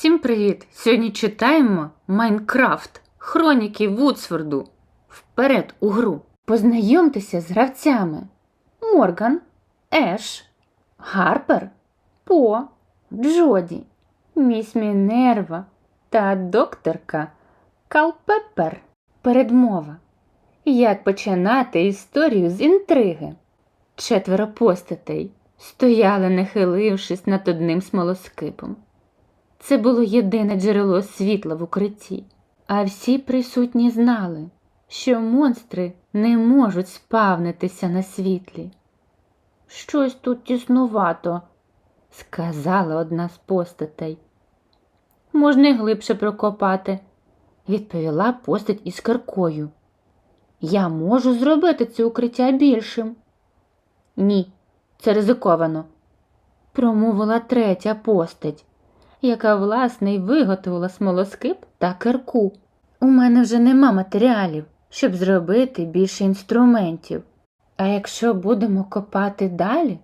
Всім привіт! Сьогодні читаємо Майнкрафт Хроніки Вудсворду. Вперед у гру. Познайомтеся з гравцями: Морган, Еш, Гарпер, По, Джоді, Міс Мінерва та докторка Калпепер. Передмова. Як починати історію з інтриги? Четверо постатей стояли, нахилившись над одним смолоскипом. Це було єдине джерело світла в укритті, а всі присутні знали, що монстри не можуть спавнитися на світлі. Щось тут тіснувато, сказала одна з постатей. Можна й глибше прокопати, відповіла постать із киркою. Я можу зробити це укриття більшим. Ні, це ризиковано, промовила третя постать яка власне й виготовила смолоскип та кирку. У мене вже нема матеріалів, щоб зробити більше інструментів. А якщо будемо копати далі,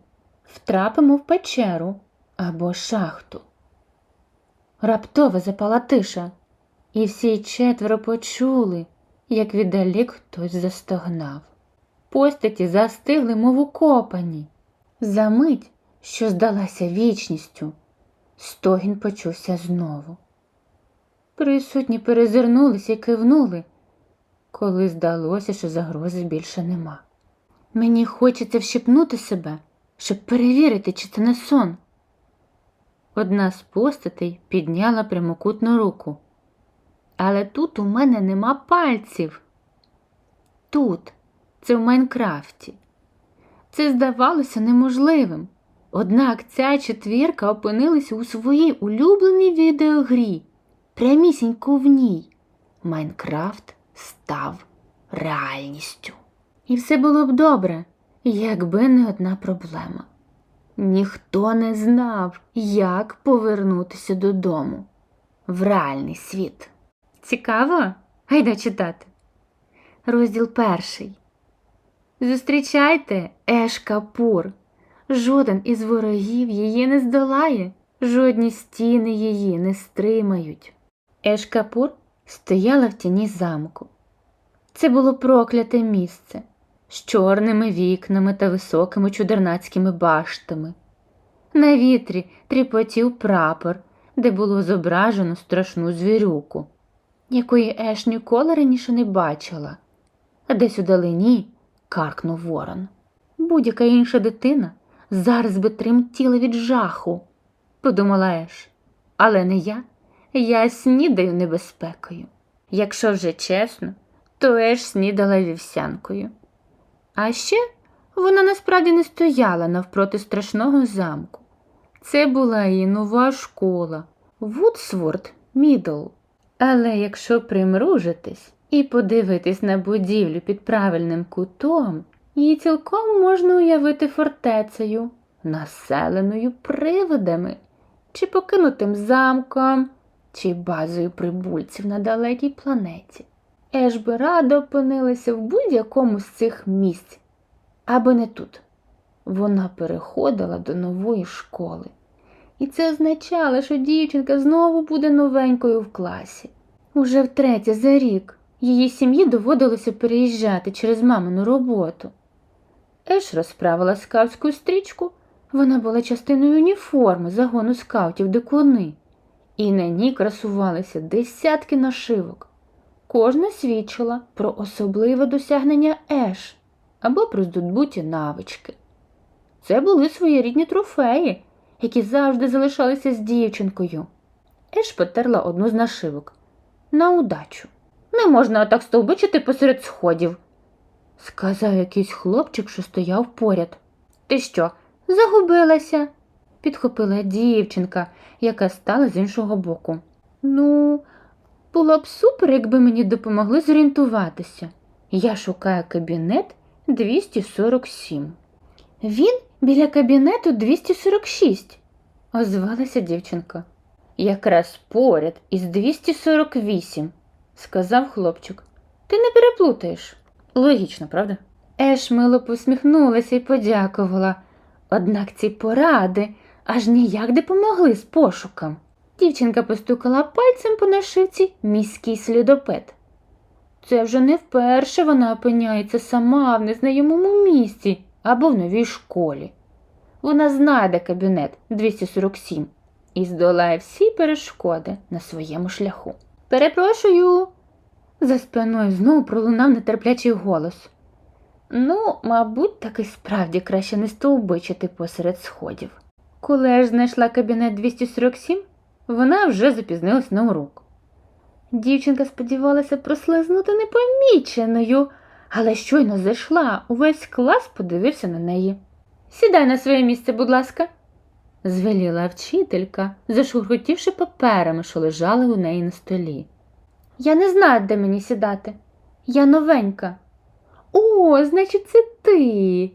втрапимо в печеру або шахту. Раптово запала тиша, і всі четверо почули, як віддалік хтось застогнав. Постаті застигли, мов укопані. Замить, що здалася вічністю. Стогін почувся знову. Присутні перезирнулись і кивнули, коли здалося, що загрози більше нема. Мені хочеться вщипнути себе, щоб перевірити, чи це не сон. Одна з постатей підняла прямокутну руку. Але тут у мене нема пальців. Тут, це в Майнкрафті. Це здавалося неможливим. Однак ця четвірка опинилася у своїй улюбленій відеогрі, прямісінько в ній. Майнкрафт став реальністю. І все було б добре, якби не одна проблема. Ніхто не знав, як повернутися додому в реальний світ. Цікаво? Гайда читати. Розділ перший. Зустрічайте Еш Капур. Жоден із ворогів її не здолає, жодні стіни її не стримають. Ешкапур стояла в тіні замку. Це було прокляте місце з чорними вікнами та високими чудернацькими баштами. На вітрі тріпотів прапор, де було зображено страшну звірюку, якої Еш ніколи раніше не бачила, а десь у далині каркнув ворон. Будь-яка інша дитина зараз би тремтіли від жаху, подумала Еш. Але не я, я снідаю небезпекою. Якщо вже чесно, то Еш снідала вівсянкою. А ще вона насправді не стояла навпроти страшного замку. Це була її нова школа Вудсворд Мідл. Але якщо примружитись і подивитись на будівлю під правильним кутом, Її цілком можна уявити фортецею, населеною привидами, чи покинутим замком, чи базою прибульців на далекій планеті. Еш би радо опинилася в будь-якому з цих місць, аби не тут. Вона переходила до нової школи. І це означало, що дівчинка знову буде новенькою в класі. Уже втретє за рік її сім'ї доводилося переїжджати через мамину роботу. Еш розправила скаутську стрічку, вона була частиною уніформи загону скаутів дикуни, і на ній красувалися десятки нашивок. Кожна свідчила про особливе досягнення Еш або про здобуті навички. Це були своєрідні трофеї, які завжди залишалися з дівчинкою. Еш потерла одну з нашивок. На удачу. Не можна отак стовбичити посеред сходів сказав якийсь хлопчик, що стояв поряд. Ти що, загубилася? підхопила дівчинка, яка стала з іншого боку. Ну, було б супер, якби мені допомогли зорієнтуватися. Я шукаю кабінет 247. Він біля кабінету 246, озвалася дівчинка. Якраз поряд із 248, сказав хлопчик. Ти не переплутаєш. Логічно, правда? Еш мило посміхнулася і подякувала. Однак ці поради аж ніяк допомогли з пошуком. Дівчинка постукала пальцем по нашивці міський слідопит. Це вже не вперше вона опиняється сама в незнайомому місці або в новій школі. Вона знайде кабінет 247 і здолає всі перешкоди на своєму шляху. Перепрошую. За спиною знову пролунав нетерплячий голос. Ну, мабуть, так і справді краще не стовбичити посеред сходів. Коли я ж знайшла кабінет 247, вона вже запізнилась на урок. Дівчинка сподівалася прослизнути непоміченою, але щойно зайшла, увесь клас подивився на неї. Сідай на своє місце, будь ласка, звеліла вчителька, зашурхотівши паперами, що лежали у неї на столі. Я не знаю, де мені сідати. Я новенька. О, значить, це ти.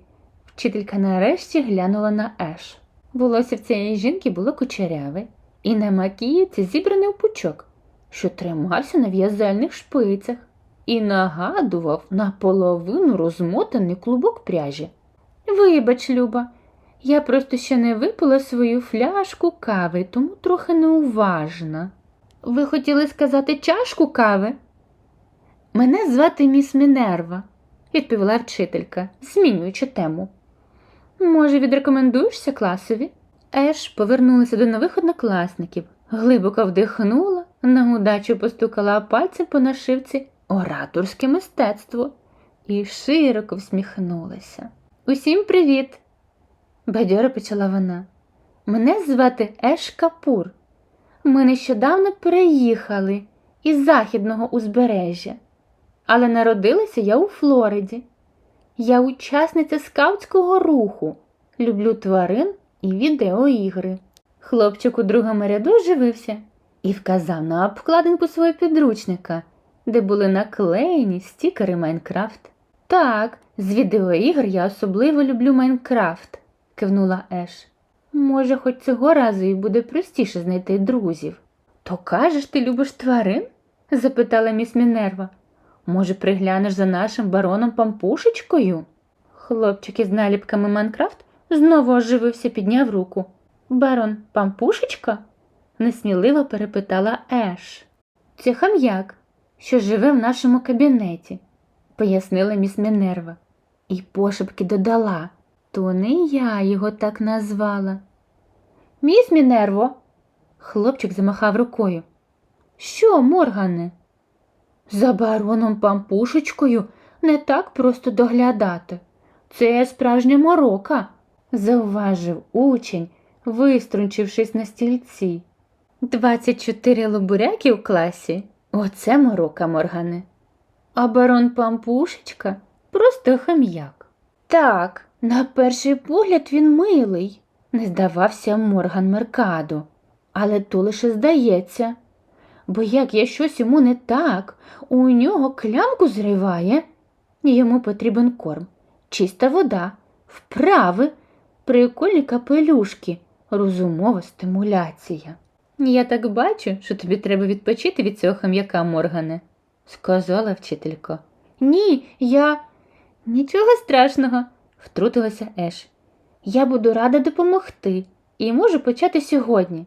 Вчителька нарешті глянула на Еш. Волосся в цієї жінки було кучеряве, і на макіївці зібране в пучок, що тримався на в'язальних шпицях, і нагадував наполовину розмотаний клубок пряжі. Вибач, Люба, я просто ще не випила свою фляжку кави, тому трохи неуважна. Ви хотіли сказати чашку кави? Мене звати міс Мінерва, відповіла вчителька, змінюючи тему. Може, відрекомендуєшся класові? Еш повернулася до нових однокласників, глибоко вдихнула, на удачу постукала пальцем по нашивці ораторське мистецтво і широко всміхнулася. Усім привіт! бадьоро почала вона. Мене звати Еш Капур. Ми нещодавно переїхали із західного узбережжя, але народилася я у Флориді. Я учасниця скаутського руху, люблю тварин і відеоігри. Хлопчик у другому ряду оживився і вказав на обкладинку свого підручника, де були наклеєні стікери Майнкрафт. Так, з відеоігр я особливо люблю Майнкрафт, кивнула Еш. Може, хоч цього разу і буде простіше знайти друзів. То кажеш, ти любиш тварин? запитала міс Мінерва. Може, приглянеш за нашим бароном пампушечкою? Хлопчик із наліпками Майнкрафт знову оживився, підняв руку. Барон пампушечка? несміливо перепитала Еш. Це хам'як, що живе в нашому кабінеті, пояснила міс Мінерва. І пошепки додала. То не я його так назвала. Міс Мінерво. Хлопчик замахав рукою. Що, Моргане? За бароном пампушечкою не так просто доглядати. Це справжня морока, зауважив учень, виструнчившись на стільці. Двадцять чотири лобуряки в класі. Оце морока, Моргане. А барон пампушечка просто хам'як. Так, на перший погляд він милий, не здавався Морган Меркадо. Але то лише здається. Бо як я щось йому не так, у нього клямку зриває, йому потрібен корм, чиста вода, вправи, прикольні капелюшки, розумова стимуляція. Я так бачу, що тобі треба відпочити від цього хам'яка, Моргане, сказала вчителька. Ні, я. Нічого страшного, втрутилася Еш. Я буду рада допомогти і можу почати сьогодні.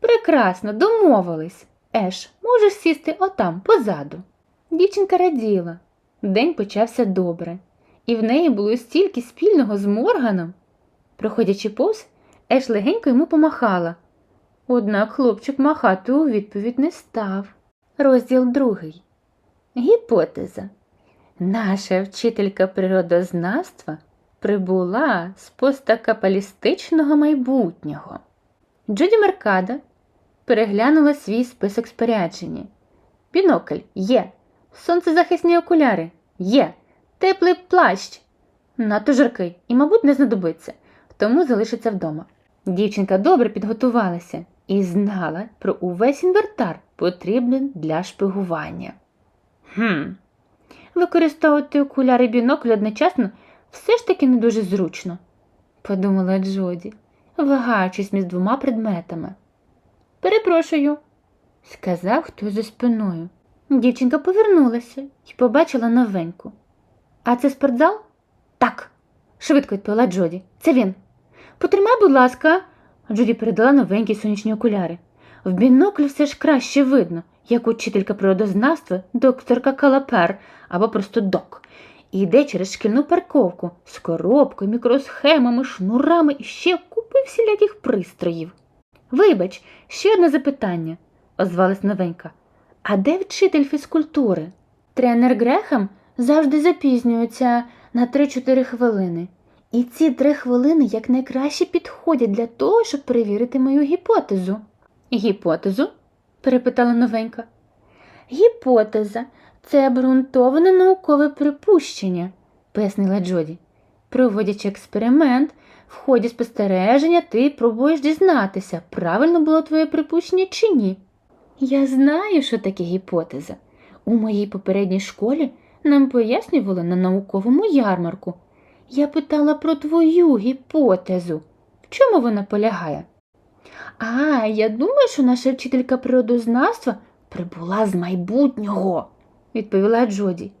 Прекрасно, домовились. Еш, можеш сісти отам, позаду. Дівчинка раділа. День почався добре, і в неї було стільки спільного з Морганом. Проходячи повз, Еш легенько йому помахала. Однак хлопчик махати у відповідь не став. Розділ другий. Гіпотеза. Наша вчителька природознавства прибула з постакапалістичного майбутнього. Джуді Меркада переглянула свій список спорядження. Бінокль є, сонцезахисні окуляри є, теплий плащ. Надто жаркий і, мабуть, не знадобиться, тому залишиться вдома. Дівчинка добре підготувалася і знала про увесь інвертар, потрібний для шпигування. Хм, використовувати окуляри бінокль одночасно все ж таки не дуже зручно, подумала Джоді, вагаючись між двома предметами. Перепрошую, сказав хтось за спиною. Дівчинка повернулася і побачила новеньку. А це спортзал? Так, швидко відповіла Джоді. Це він. Потримай, будь ласка, Джоді передала новенькі сонячні окуляри. В бінокль все ж краще видно, як учителька природознавства, докторка Калапер або просто док. І йде через шкільну парковку з коробкою, мікросхемами, шнурами і ще купи всіляких пристроїв. Вибач, ще одне запитання, озвалась новенька. А де вчитель фізкультури? Тренер Грехам завжди запізнюється на 3-4 хвилини. І ці три хвилини якнайкраще підходять для того, щоб перевірити мою гіпотезу. Гіпотезу? перепитала новенька. Гіпотеза це обґрунтоване наукове припущення, пояснила Джоді. Проводячи експеримент, в ході спостереження ти пробуєш дізнатися, правильно було твоє припущення чи ні. Я знаю, що таке гіпотеза. У моїй попередній школі нам пояснювали на науковому ярмарку. Я питала про твою гіпотезу. В чому вона полягає? А, я думаю, що наша вчителька природознавства прибула з майбутнього, відповіла Джоді.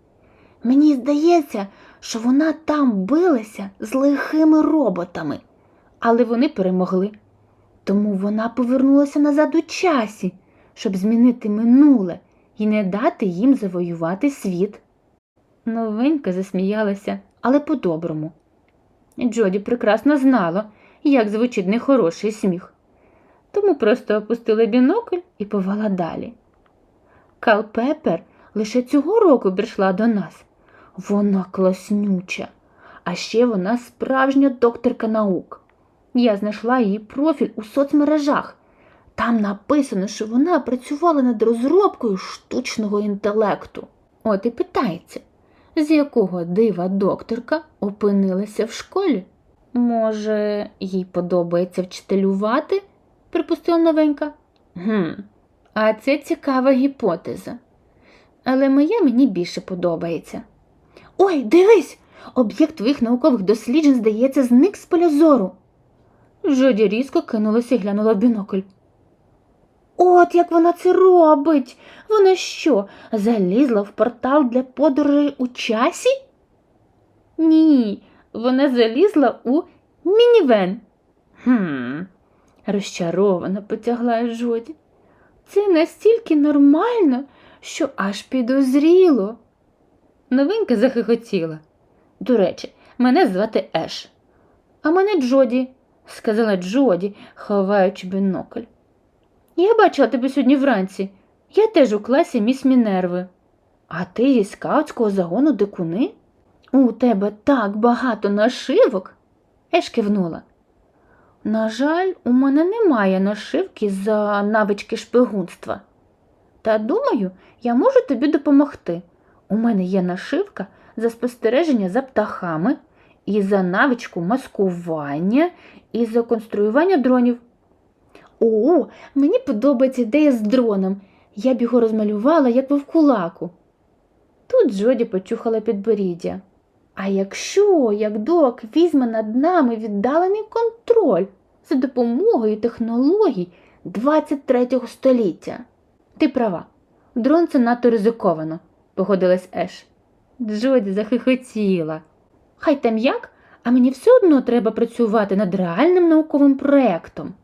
Мені здається, що вона там билася з лихими роботами, але вони перемогли. Тому вона повернулася назад у часі, щоб змінити минуле і не дати їм завоювати світ. Новенька засміялася, але по-доброму. Джоді прекрасно знала, як звучить нехороший сміх, тому просто опустила бінокль і повела далі. Кал Пепер лише цього року прийшла до нас. Вона класнюча, а ще вона справжня докторка наук. Я знайшла її профіль у соцмережах. Там написано, що вона працювала над розробкою штучного інтелекту. От і питається, з якого дива докторка опинилася в школі? Може, їй подобається вчителювати? Припустила новенька. Гм, а це цікава гіпотеза. Але моя мені більше подобається. Ой, дивись! Об'єкт твоїх наукових досліджень, здається, зник з поля зору. Жоді різко кинулася і глянула в бінокль. От як вона це робить. Вона що, залізла в портал для подорожей у часі? Ні, вона залізла у мінівен. Хм, розчаровано потягла Жоді. Це настільки нормально, що аж підозріло. Новинка захихотіла. До речі, мене звати Еш. А мене Джоді, сказала Джоді, ховаючи бінокль. Я бачила тебе сьогодні вранці. Я теж у класі міс Мінерви. А ти зі скаутського загону дикуни? У тебе так багато нашивок. Еш кивнула. На жаль, у мене немає нашивки за навички шпигунства. Та думаю, я можу тобі допомогти. У мене є нашивка за спостереження за птахами, і за навичку маскування, і за конструювання дронів. О, мені подобається ідея з дроном. Я б його розмалювала, як вовкулаку. Тут Джоді почухала підборіддя. А якщо, як док, візьме над нами віддалений контроль за допомогою технологій 23 століття? Ти права, дрон це надто ризиковано, погодилась Еш. Джоді захихотіла. Хай там як, а мені все одно треба працювати над реальним науковим проєктом.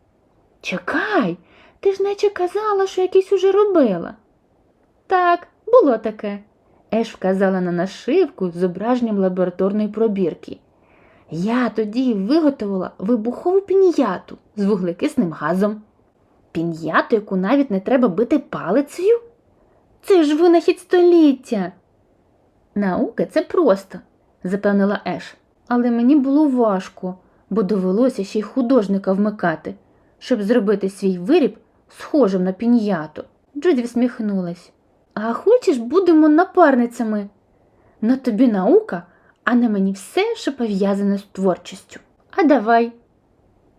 Чекай, ти ж наче казала, що якийсь уже робила. Так, було таке. Еш вказала на нашивку з зображенням лабораторної пробірки. Я тоді виготовила вибухову пін'яту з вуглекисним газом. Пін'яту, яку навіть не треба бити палицею? Це ж винахід століття. Наука це просто, запевнила Еш, але мені було важко, бо довелося ще й художника вмикати, щоб зробити свій виріб схожим на пін'яту. Джуді всміхнулась. А хочеш, будемо напарницями? На тобі наука, а на мені все, що пов'язане з творчістю. А давай.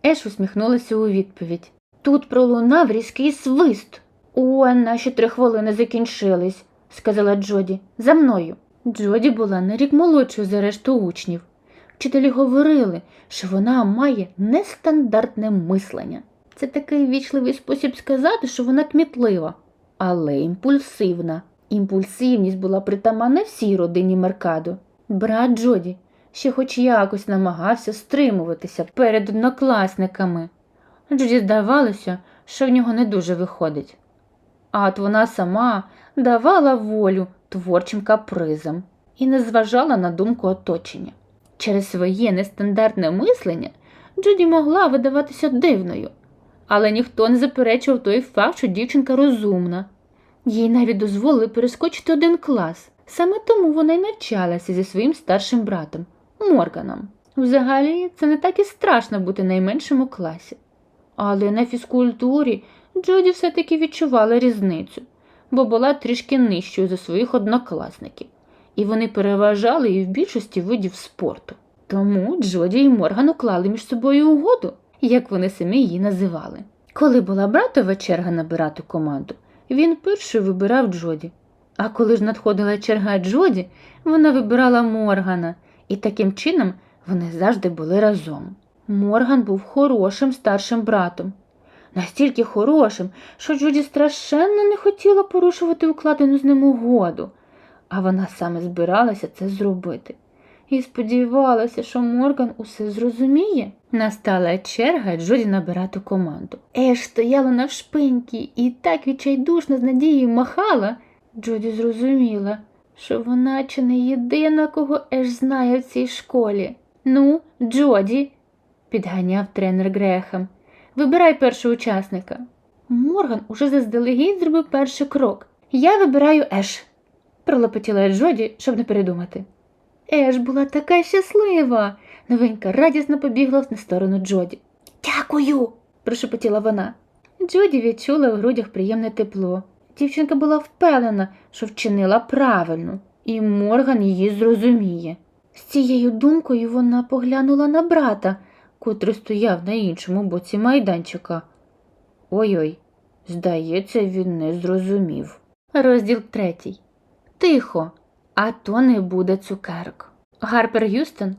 Еш усміхнулася у відповідь. Тут пролунав різкий свист. О, наші три хвилини закінчились, сказала Джоді. За мною. Джоді була на рік молодшою за решту учнів. Вчителі говорили, що вона має нестандартне мислення. Це такий вічливий спосіб сказати, що вона кмітлива, але імпульсивна. Імпульсивність була притаманна всій родині Меркадо. Брат Джоді ще хоч якось намагався стримуватися перед однокласниками. Джоді здавалося, що в нього не дуже виходить. А от вона сама давала волю творчим капризам і не зважала на думку оточення. Через своє нестандартне мислення Джуді могла видаватися дивною, але ніхто не заперечував той факт, що дівчинка розумна. Їй навіть дозволили перескочити один клас. Саме тому вона й навчалася зі своїм старшим братом Морганом. Взагалі, це не так і страшно бути найменшим у класі. Але на фізкультурі Джуді все-таки відчувала різницю, бо була трішки нижчою за своїх однокласників, і вони переважали її в більшості видів спорту. Тому Джоді і Морган уклали між собою угоду, як вони самі її називали. Коли була братова черга набирати команду, він перший вибирав Джоді. А коли ж надходила черга Джоді, вона вибирала Моргана, і таким чином вони завжди були разом. Морган був хорошим старшим братом, настільки хорошим, що Джуді страшенно не хотіла порушувати укладену з ним угоду, а вона саме збиралася це зробити. І сподівалася, що Морган усе зрозуміє. Настала черга Джоді набирати команду. Еш стояла навшпиньки і так відчайдушно з надією махала. Джоді зрозуміла, що вона чи не єдина, кого Еш знає в цій школі. Ну, Джоді, підганяв тренер Грехам. Вибирай першого учасника. Морган уже заздалегідь зробив перший крок. Я вибираю Еш, пролопотіла Джоді, щоб не передумати. Еш була така щаслива. Новенька радісно побігла на сторону Джоді. Дякую, прошепотіла вона. Джоді відчула в грудях приємне тепло. Дівчинка була впевнена, що вчинила правильно, і Морган її зрозуміє. З цією думкою вона поглянула на брата, котрий стояв на іншому боці майданчика. Ой-ой, здається, він не зрозумів. Розділ третій. Тихо, а то не буде цукерок. Гарпер Юстон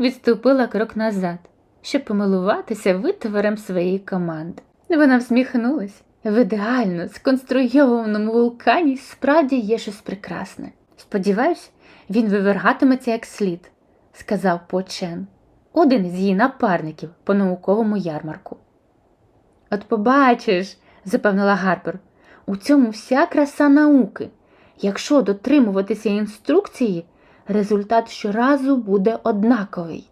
відступила крок назад, щоб помилуватися витвором своєї команди. Вона всміхнулась. В ідеально сконструйованому вулкані справді є щось прекрасне. Сподіваюсь, він вивергатиметься як слід, сказав Почен, один із її напарників по науковому ярмарку. От побачиш, запевнила Гарпер, у цьому вся краса науки. Якщо дотримуватися інструкції, результат щоразу буде однаковий.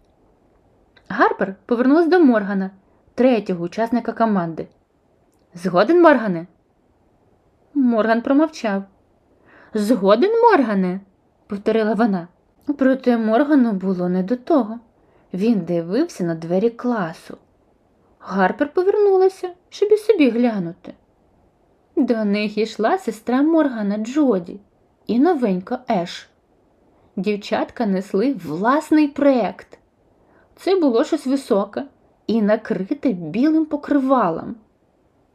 Гарпер повернулась до Моргана, третього учасника команди. Згоден, Моргане? Морган промовчав. Згоден, Моргане, повторила вона. Проте Моргану було не до того. Він дивився на двері класу. Гарпер повернулася, щоб і собі глянути. До них йшла сестра Моргана Джоді і новенька Еш. Дівчатка несли власний проєкт. Це було щось високе і накрите білим покривалом.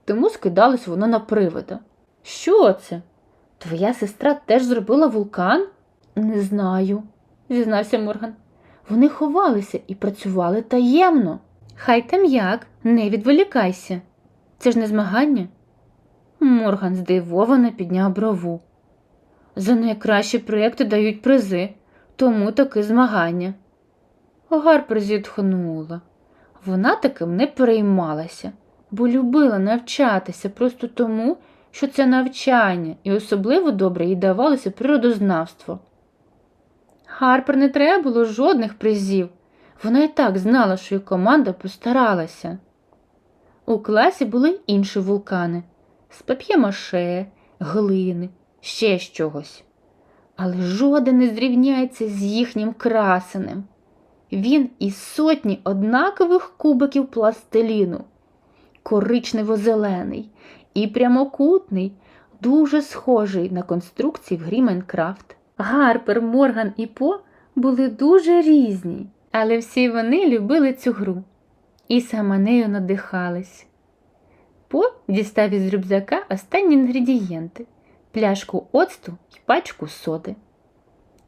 Тому скидалось воно на привида. Що це? Твоя сестра теж зробила вулкан? Не знаю, зізнався Морган. Вони ховалися і працювали таємно. Хай там як, не відволікайся. Це ж не змагання. Морган здивовано підняв брову. За найкращі проєкти дають призи, тому таки змагання. Гарпер зітхнула. Вона таким не переймалася, бо любила навчатися просто тому, що це навчання, і особливо добре їй давалося природознавство. Гарпер не треба було жодних призів. Вона і так знала, що її команда постаралася. У класі були інші вулкани з пап'ємаше, глини, ще з чогось. Але жоден не зрівняється з їхнім красенем. Він із сотні однакових кубиків пластиліну, коричнево-зелений і прямокутний, дуже схожий на конструкції в грі Майнкрафт. Гарпер, Морган і По були дуже різні, але всі вони любили цю гру і саме нею надихались. По дістав із рюкзака останні інгредієнти пляшку оцту і пачку соди,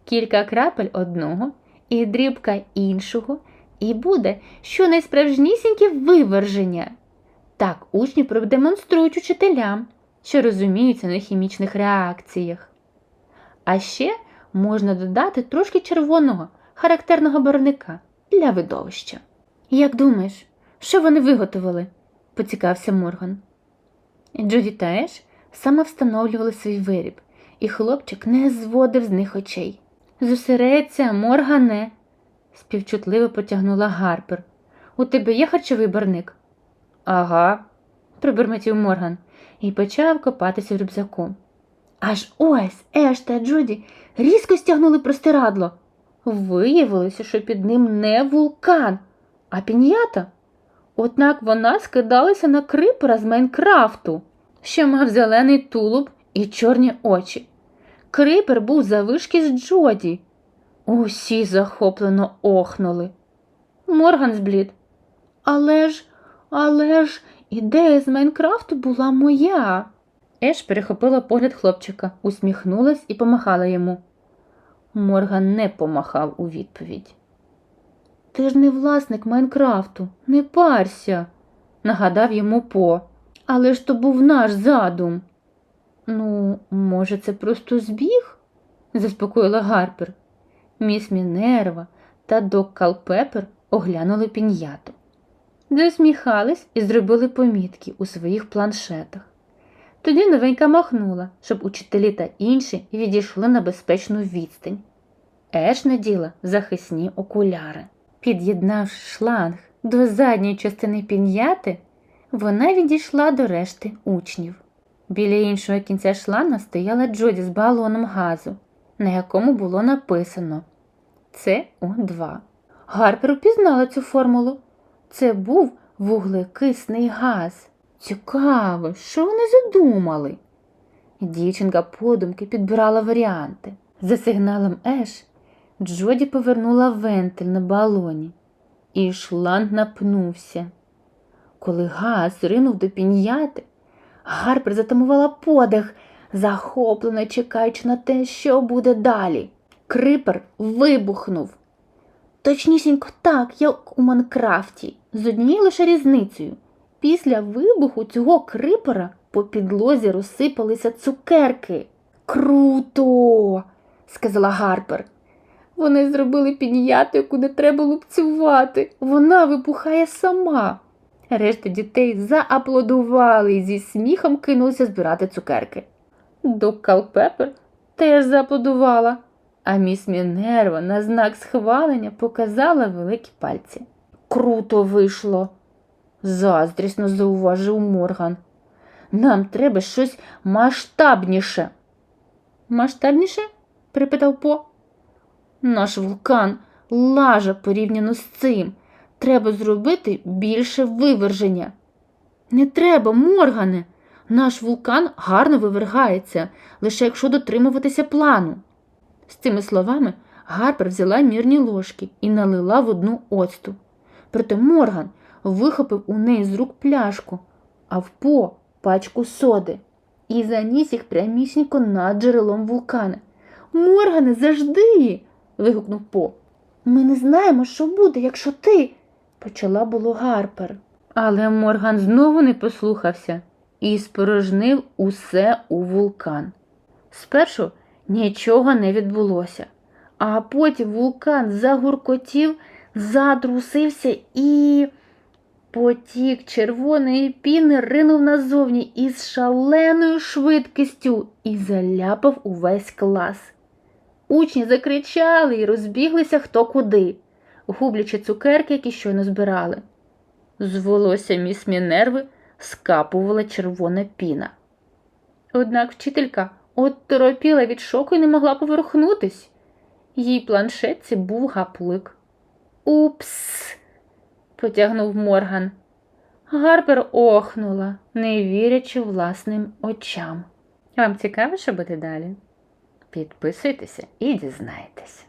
кілька крапель одного і дрібка іншого, і буде щонайсправжнісіньке виверження. Так учні продемонструють учителям, що розуміються на хімічних реакціях. А ще можна додати трошки червоного характерного барвника для видовища. Як думаєш, що вони виготовили? Поцікався Морган. Джуді та Еш самовстановлювали свій виріб, і хлопчик не зводив з них очей. Зосередься, Моргане, співчутливо потягнула Гарпер. У тебе є харчовий барник? Ага, пробурмотів Морган і почав копатися в рюкзаку. Аж ось Еш та Джуді різко стягнули простирадло. Виявилося, що під ним не вулкан, а пін'ята. Однак вона скидалася на крипера з Майнкрафту, що мав зелений тулуб і чорні очі. Крипер був завишки з Джоді. Усі захоплено охнули. Морган зблід. Але ж, але ж, ідея з Майнкрафту була моя. Еш перехопила погляд хлопчика, усміхнулась і помахала йому. Морган не помахав у відповідь. Ти ж не власник Майнкрафту, не парся, нагадав йому По. Але ж то був наш задум. Ну, може, це просто збіг? заспокоїла Гарпер. Міс Мінерва та док Калпепер оглянули пін'яту. Засміхались і зробили помітки у своїх планшетах. Тоді новенька махнула, щоб учителі та інші відійшли на безпечну відстань. Еш наділа захисні окуляри. Під'єднавши шланг до задньої частини пін'яти, вона відійшла до решти учнів. Біля іншого кінця шланга стояла Джоді з балоном газу, на якому було написано СО2. Гарпер упізнала цю формулу. Це був вуглекисний газ. Цікаво, що вони задумали? Дівчинка подумки підбирала варіанти. За сигналом Еш Джоді повернула вентиль на балоні, і шланг напнувся. Коли газ ринув до пін'яти, Гарпер затамувала подих, захоплено чекаючи на те, що буде далі. Крипер вибухнув. Точнісінько так, як у Майнкрафті, з однією лише різницею. Після вибуху цього крипера по підлозі розсипалися цукерки. Круто, сказала Гарпер. Вони зробили підняту, яку не треба лупцювати. Вона вибухає сама. Решта дітей зааплодували і зі сміхом кинулися збирати цукерки. Док Калпепер теж зааплодувала, а міс Мінерва на знак схвалення показала великі пальці. Круто вийшло, заздрісно зауважив Морган. Нам треба щось масштабніше. Масштабніше? припитав По. Наш вулкан лажа порівняно з цим. Треба зробити більше виверження. Не треба, Моргане. Наш вулкан гарно вивергається, лише якщо дотримуватися плану. З цими словами Гарпер взяла мірні ложки і налила в одну оцту. Проте Морган вихопив у неї з рук пляшку, а в по пачку соди і заніс їх прямісінько над джерелом вулкана. Моргане, завжди. Вигукнув По. Ми не знаємо, що буде, якщо ти. почала було Гарпер. Але Морган знову не послухався і спорожнив усе у вулкан. Спершу нічого не відбулося, а потім вулкан загуркотів, затрусився і. Потік червоної піни ринув назовні із шаленою швидкістю і заляпав увесь клас. Учні закричали і розбіглися хто куди, гублячи цукерки, які щойно збирали. З волосся міс Мінерви скапувала червона піна. Однак вчителька отторопіла від шоку і не могла поверхнутись. Їй планшетці був гаплик. Упс потягнув Морган. Гарпер охнула, не вірячи власним очам. Вам цікаво, що буде далі? Підписуйтеся і дізнайтеся.